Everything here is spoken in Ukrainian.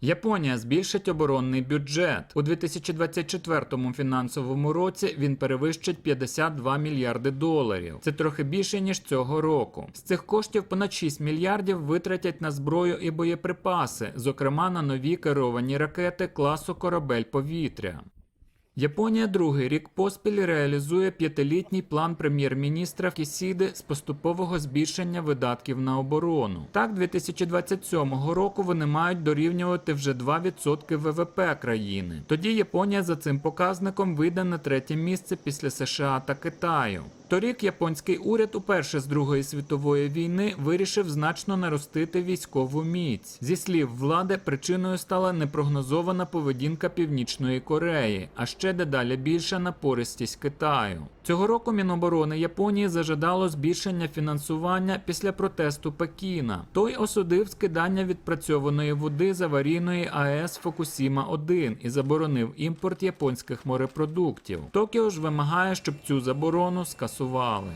Японія збільшить оборонний бюджет у 2024 фінансовому році. Він перевищить 52 мільярди доларів. Це трохи більше ніж цього року. З цих коштів понад 6 мільярдів витратять на зброю і боєприпаси, зокрема на нові керовані ракети класу корабель повітря. Японія другий рік поспіль реалізує п'ятилітній план прем'єр-міністра Кісіди з поступового збільшення видатків на оборону. Так, 2027 року вони мають дорівнювати вже 2% ВВП країни. Тоді Японія за цим показником вийде на третє місце після США та Китаю. Торік японський уряд уперше з Другої світової війни вирішив значно наростити військову міць. Зі слів влади, причиною стала непрогнозована поведінка Північної Кореї, а ще дедалі більша напористість Китаю. Цього року Міноборони Японії зажадало збільшення фінансування після протесту Пекіна. Той осудив скидання відпрацьованої води з аварійної АЕС Фокусіма 1 і заборонив імпорт японських морепродуктів. Токіо ж вимагає, щоб цю заборону скасували.